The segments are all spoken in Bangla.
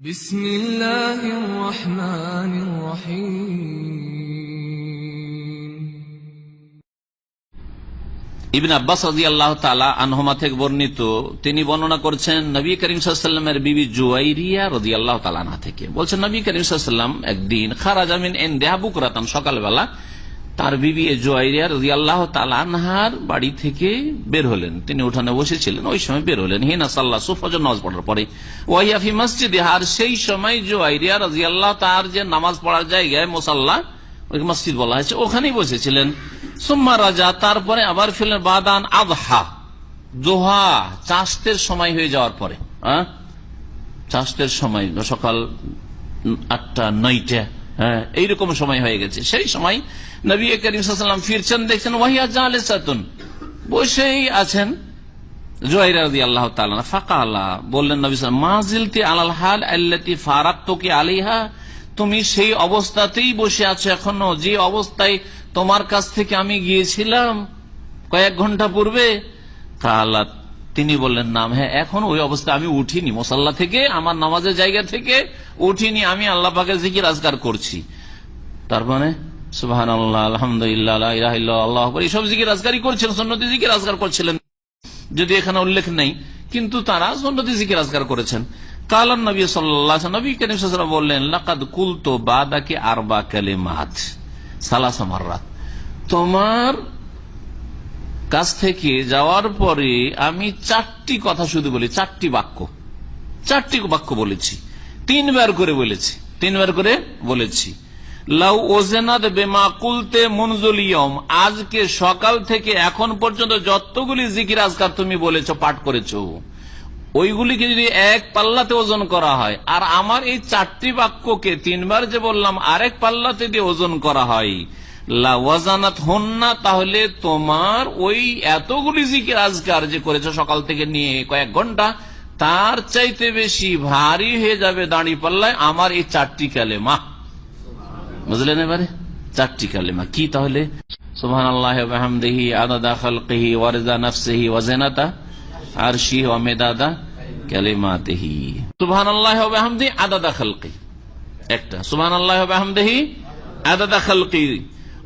بسم الله الرحمن الرحيم ইবিন আব্বাস রাজি আল্লাহ তালা আনহমা থেকে বর্ণিত তিনি বর্ণনা করছেন নবী করিম সাল্লামের বিবি জুয়াইরিয়া রদি আল্লাহ তালানা থেকে বলছেন নবী করিম সাল্লাম একদিন খারাজামিন এন দেহাবুক রাতান সকালবেলা তার বিবি জুয়াইরিয়া রদি আল্লাহ তালানহার বাড়ি থেকে বের হলেন। তিনি উঠানে বসেছিলেন, ওই সময় বের হলেন। হিনা সাল্লাহ সুফজর নামাজ পড়ার পরে। ওয়াইয়াফি মসজিদ, আর সেই সময় জুয়াইরিয়া রাজি আল্লাহ তার যে নামাজ পড়ার জায়গায় মোসাল্লা মসজিদ বলা হয়েছে, ওখানেই বসেছিলেন। সুম্মা রাজা, তারপরে আবার ফিরলেন বাদান আবহা দোহা চাষতের সময় হয়ে যাওয়ার পরে। চাষতের সময়, সকাল আটটা, নয়টা। হ্যাঁ এইরকম সময় হয়ে গেছে। সেই সময় নবী করিম সাল্লাম ফিরছেন দেখছেন ওয়াহিয়া জাহালে সাতুন বসেই আছেন আল্লাহ বললেন নবী সাল্লাম, মা জিলতি আলাল হাল আল্লাতি ফারাক আলিহা তুমি সেই অবস্থাতেই বসে আছো যে অবস্থায় তোমার কাছ থেকে আমি গিয়েছিলাম কয়েক ঘণ্টা পূর্বে কালা তিনি বললেন নাম হ্যাঁ এখন ওই অবস্থা আমি উঠিনি। মোসাল্লা থেকে, আমার নামাজের জায়গা থেকে উঠিনি, আমি আল্লাহ পাকে জিকির আজগার করছি। তার মানে সুবাহ আল্লাহ আলহামদুলিল্লাহ আল্লাহু এইসব জিকির আজগারই করছিলেন সন্ন্যতি জিকির আজগার করছিলেন। যদি এখানে উল্লেখ নেই, কিন্তু তারা সন্ন্যতি জিকির আজগার করেছেন। কালান নবী সাল্লাহ নবী সাল্লাল্লাহু বললেন, লাকাদ কুলতো বাদাকে আরবা কালিমাত, সালাসা মাররাত। তোমার কাছ থেকে যাওয়ার পরে আমি চারটি কথা শুধু বলি, চারটি বাক্য। চারটি বাক্য বলেছি। তিনবার করে বলেছি, তিনবার করে বলেছি। লাউ ওজেনাদ বেমা কুলতে মনজুলিয়ম আজকে সকাল থেকে এখন পর্যন্ত যতগুলি জিকির আজকার তুমি বলেছ, পাঠ করেছ, ওইগুলিকে যদি এক পাল্লাতে ওজন করা হয়, আর আমার এই চারটি বাক্যকে তিনবার যে বললাম, আরেক পাল্লাতে দিয়ে ওজন করা হয় ওয়াজানাত হন না তাহলে তোমার ওই এতগুলি জিকির আজকার যে করেছ সকাল থেকে নিয়ে কয়েক ঘণ্টা, তার চাইতে বেশি ভারী হয়ে যাবে দাঁড়ি পাল্লায় আমার এই চারটি কালেমা। বুঝলেন এবারে? চারটি কালেমা। কি তাহলে? সুহান আল্লাহ আহমদেহি আদাদা খালকেহি, ওয়ারেদা নফসেহি ওয়াজেনাতা আরশি ওয়ামেদাদা কালেমাতেহি। সুবহান আল্লাহ আদাদা খালকি। একটা। সুবহান আল্লাহ আহমদেহি আদাদা খালকি।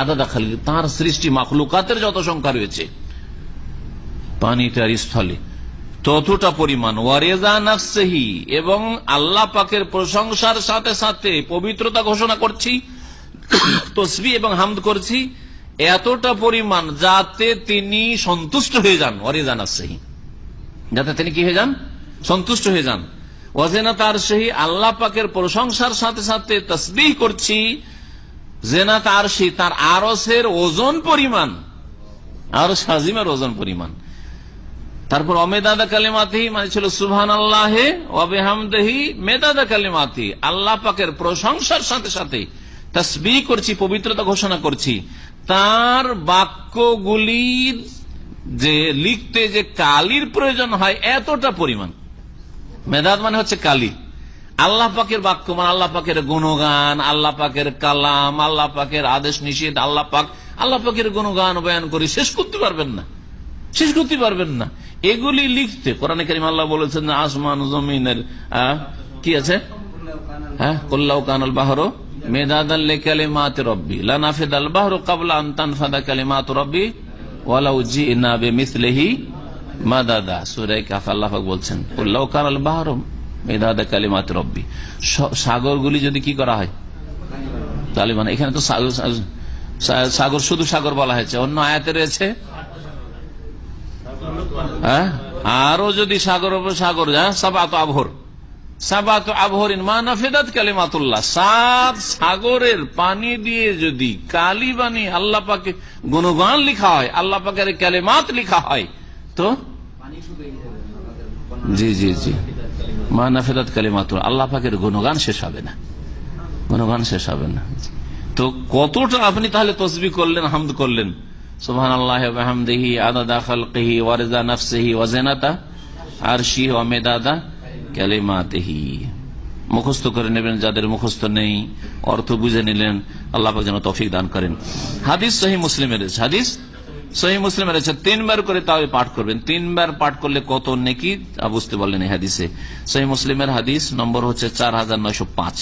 আদাদা খালকে তার সৃষ্টি মাখলুকাতের যত সংখ্যা রয়েছে পানিতে আর স্থলে ততটা পরিমাণ। ওয়ারেজা নাফসেহি, এবং আল্লাহ পাকের প্রশংসার সাথে সাথে পবিত্রতা ঘোষণা করছি, তসবি এবং হামদ করছি, এতটা পরিমাণ যাতে তিনি সন্তুষ্ট হয়ে যান, ওয়ারেজা নাফসেহি। যাতে তিনি কি হয়ে যান? সন্তুষ্ট হয়ে যান। ওয়াজেনা তার সেই আল্লাহ পাকের প্রশংসার সাথে সাথে তসবিহ করছি জেনা তার সেই তার আরসের ওজন পরিমাণ। আরও সাজিমের ওজন পরিমাণ। তারপর অমেদাদা কালিমাতি মানে ছিল সুবহান আল্লাহে ওয়াবেহামদেহি মেদাদা কালিমাতি। আল্লাহ পাকের প্রশংসার সাথে সাথে তসবি করছি, পবিত্রতা ঘোষণা করছি। তার বাক্যগুলির যে লিখতে যে কালির প্রয়োজন হয়, এতটা পরিমাণ। মেদাদ মানে হচ্ছে কালি। আল্লাহ পাকের বাক্য মানে আল্লাহ পাকের গুণগান, আল্লাহ পাকের কালাম, আল্লাহ পাকের আদেশ নিষেধ, আল্লাহ পাক, আল্লাহ পাকের গুণগান বয়ান করে শেষ করতে পারবেন না। শেষ করতে পারবেন না। এগুলি লিখতে, কোরআন করিম আল্লাহ বলেছেন আসমান জমিনের কি আছে? হ্যাঁ? কানাল কাবলা পাক বলছেন কানাল মেদাদা কালিমাত রব্বি। সাগরগুলি যদি কি করা হয়? তাহলে মানে এখানে তো সাগর সাগর শুধু সাগর বলা হয়েছে। অন্য আয়াতে রয়েছে? হ্যাঁ? আরও যদি সাগর সাগর হ্যাঁ? সাবাত আভর সাবাত আভরিন মা নাফেদাত কালিমাতুল্লাহ। সাত সাগরের পানি দিয়ে যদি কালি বানি আল্লাহ পাকে গুণগান লিখা হয় আল্লাহ পাকের কালিমাত লিখা হয় তো? জি জি জি। মা নাফেদাত কালিমাতুল, আল্লাহ পাকের গুণগান শেষ হবে না। গুণগান শেষ হবে না। তো কতটা আপনি তাহলে তসবি করলেন, হামদ করলেন? সুহান আল্লাহ হামদেহি আদাদা খালকেহি, ওয়ারেদা নফসেহি ওয়াজেনাতা আরশি ওয়ামেদাদা ক্যালিমাতেহি মুখস্থ করে নেবেন যাদের মুখস্থ নেই, অর্থ বুঝে নিলেন, আল্লাহ যেন তফিক দান করেন। হাদিস সহি মুসলিমের, হাদিস সহি মুসলিম রয়েছে তিনবার করে তাও পাঠ করবেন। তিনবার পাঠ করলে কত নেকি? বুঝতে পারলেন এই হাদিসে। সহি মুসলিমের হাদিস নম্বর হচ্ছে চার হাজার নয়শো পাঁচ।